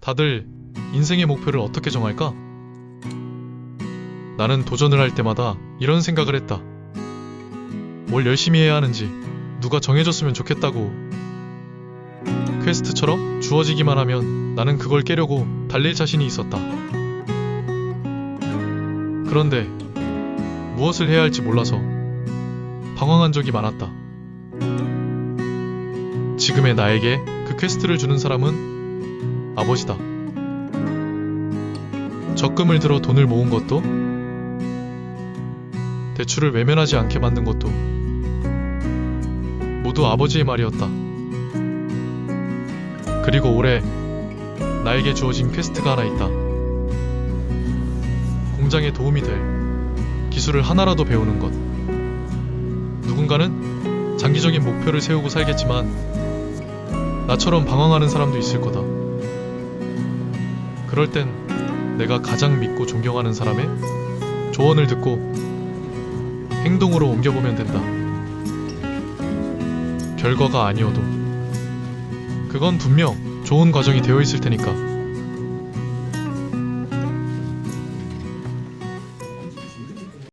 다들 인생의 목표를 어떻게 정할까? 나는 도전을 할 때마다 이런 생각을 했다. 뭘 열심히 해야 하는지 누가 정해줬으면 좋겠다고. 퀘스트처럼 주어지기만 하면 나는 그걸 깨려고 달릴 자신이 있었다. 그런데 무엇을 해야 할지 몰라서 방황한 적이 많았다. 지금의 나에게 그 퀘스트를 주는 사람은 아버지다. 적금을 들어 돈을 모은 것도 대출을 외면하지 않게 만든 것도 모두 아버지의 말이었다. 그리고 올해 나에게 주어진 퀘스트가 하나 있다. 공장에 도움이 될 기술을 하나라도 배우는 것. 누군가는 장기적인 목표를 세우고 살겠지만 나처럼 방황하는 사람도 있을 거다. 그럴 땐 내가 가장 믿고 존경하는 사람의 조언을 듣고 행동으로 옮겨보면 된다. 결과가 아니어도 그건 분명 좋은 과정이 되어 있을 테니까.